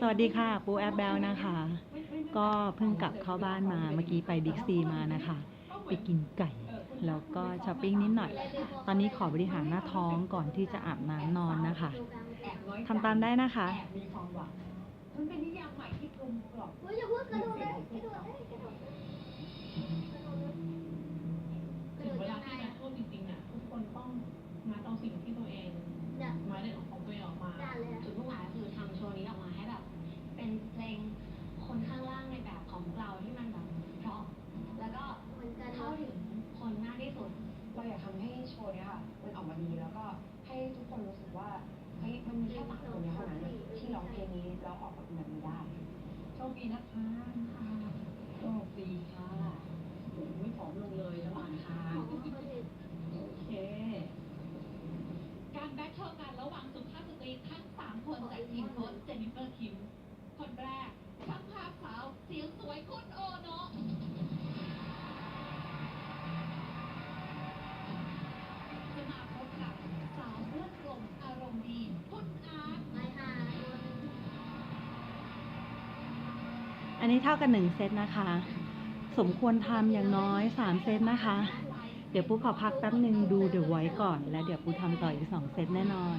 สวัสดีค่ะ ปูแอปเบลนะคะ ก็เพิ่งกลับเข้าบ้านมาเมื่อกี้ไปบิ๊กซีมานะคะ ไปกินไก่ แล้วก็ช้อปปิ้งนิดหน่อย ตอนนี้ขอบริหารหน้าท้องก่อนที่จะอาบน้ำนอนนะคะทำตามได้นะคะมันเป็นนิยามใหม่ที่กลมกล่อมเฮ้ยอย่าพูดกระโดดเลยกระโดดเลย โชว์เนี้ยค่ะมันออกมาดีแล้วก็ให้ทุกคนรู้สึกว่าเฮ้ยมันมีแค่สามคนเนี้ยเท่านั้นที่ร้องเพลงนี้แล้วออกมาเป็นแบบนี้ได้โชคดีนะคะค่ะโชคดีค่ะไม่ผอมลงเลยระหว่างทางโอเค การแบทเทิลกันระหว่างสุภาพสตรีทั้งสามคนจากทีมโค้ชเจนนิเฟอร์คิม นนี้เท่ากันหนึ่งเซตนะคะ สมควรทำอย่างน้อยสามเซตนะคะ เดี๋ยวปูขอพักแป๊บหนึ่งดูเดี๋ยวไว้ก่อน แล้วเดี๋ยวปูทำต่ออีกสองเซตแน่นอน